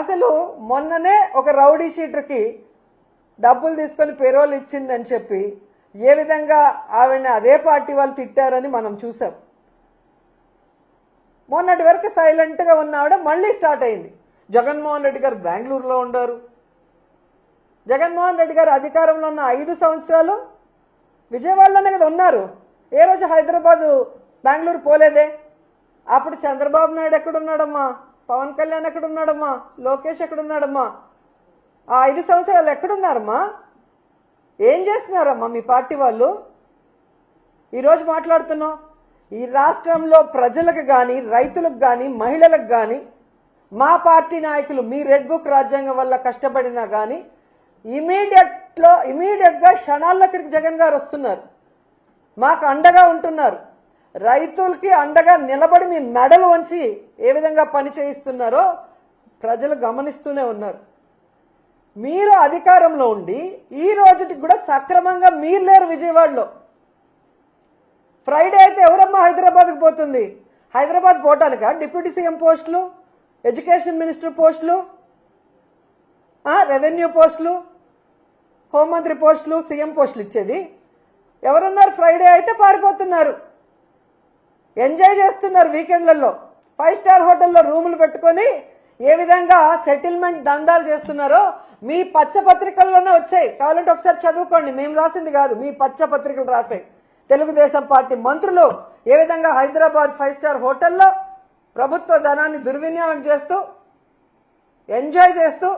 అసలు మొన్ననే ఒక రౌడీ షీటర్కి డబ్బులు తీసుకొని పేరోలు ఇచ్చిందని చెప్పి ఏ విధంగా ఆవిడని అదే పార్టీ వాళ్ళు తిట్టారని మనం చూసాం. మొన్నటి వరకు సైలెంట్గా ఉన్న ఆవిడ మళ్ళీ స్టార్ట్ అయింది. జగన్మోహన్ రెడ్డి గారు బెంగళూరులో ఉండారు. జగన్మోహన్ రెడ్డి గారు అధికారంలో ఉన్న ఐదు సంవత్సరాలు విజయవాడలోనే కదా ఉన్నారు. ఏ రోజు హైదరాబాదు బెంగళూరు పోలేదే? అప్పుడు చంద్రబాబు నాయుడు ఎక్కడున్నాడమ్మా? పవన్ కళ్యాణ్ ఎక్కడున్నాడమ్మా? లోకేష్ ఎక్కడున్నాడమ్మా? ఆ ఐదు సంవత్సరాలు ఎక్కడున్నారమ్మా? ఏం చేస్తున్నారమ్మా మీ పార్టీ వాళ్ళు? ఈరోజు మాట్లాడుతున్నాం. ఈ రాష్ట్రంలో ప్రజలకు కానీ రైతులకు కానీ మహిళలకు కానీ మా పార్టీ నాయకులు మీ రెడ్ బుక్ రాజ్యాంగం వల్ల కష్టపడినా కానీ ఇమీడియట్లో ఇమీడియట్గా క్షణాల్లో ఇక్కడికి జగన్ గారు వస్తున్నారు. మాకు అండగా ఉంటున్నారు. రైతులకి అండగా నిలబడి మీ మెడలు వంచి ఏ విధంగా పని చేయిస్తున్నారో ప్రజలు గమనిస్తూనే ఉన్నారు. మీరు అధికారంలో ఉండి ఈ రోజుకి కూడా సక్రమంగా మీరు లేరు విజయవాడలో. ఫ్రైడే అయితే ఎవరమ్మా హైదరాబాద్కి పోతుంది? హైదరాబాద్ పోవటానిక? డిప్యూటీ సీఎం పోస్టులు ఎడ్యుకేషన్ మినిస్టర్ పోస్టులు రెవెన్యూ పోస్టులు హోంమంత్రి పోస్టులు సీఎం పోస్టులు ఇచ్చేది. ఎవరున్నారు ఫ్రైడే అయితే పారిపోతున్నారు. ఎంజాయ్ చేస్తున్నారు వీకెండ్లలో. ఫైవ్ స్టార్ హోటల్లో రూములు పెట్టుకొని ఏ విధంగా సెటిల్మెంట్ దందాలు చేస్తున్నారో మీ పచ్చ పత్రికల్లోనే వచ్చాయి. కావాలంటే ఒకసారి చదువుకోండి. మేము రాసింది కాదు. మీ పచ్చ పత్రికలు రాసాయి తెలుగుదేశం పార్టీ మంత్రులు ఏ విధంగా హైదరాబాద్ ఫైవ్ స్టార్ హోటల్లో ప్రభుత్వ ధనాన్ని దుర్వినియోగం చేస్తూ ఎంజాయ్ చేస్తూ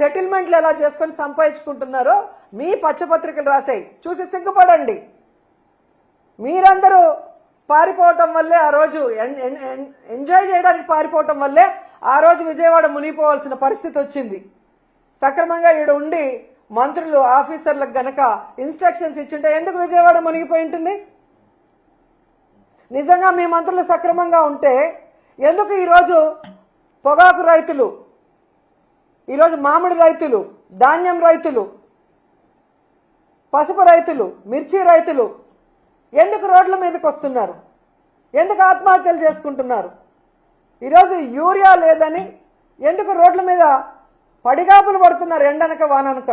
సెటిల్మెంట్లు ఎలా చేసుకొని సంపాదించుకుంటున్నారో మీ పచ్చపత్రికలు రాసాయి చూసి సిగ్గుపడండి. మీరందరూ పారిపోవటం వల్లే ఆ రోజు ఎన్- ఎంజాయ్ చేయడానికి పారిపోవటం వల్లే ఆ రోజు విజయవాడ మునిగిపోవాల్సిన పరిస్థితి వచ్చింది. సక్రమంగా ఈడ ఉండి మంత్రులు ఆఫీసర్లకు గనక ఇన్స్ట్రక్షన్స్ ఇచ్చుంటే ఎందుకు విజయవాడ మునిగిపోయి ఉంటుంది? నిజంగా మీ మంత్రులు సక్రమంగా ఉంటే ఎందుకు ఈరోజు పొగాకు రైతులు ఈరోజు మామిడి రైతులు ధాన్యం రైతులు పసుపు రైతులు మిర్చి రైతులు ఎందుకు రోడ్ల మీదకి వస్తున్నారు? ఎందుకు ఆత్మహత్యలు చేసుకుంటున్నారు? ఈరోజు యూరియా లేదని ఎందుకు రోడ్ల మీద పడిగాపులు పడుతున్నారు ఎండనక వాననక?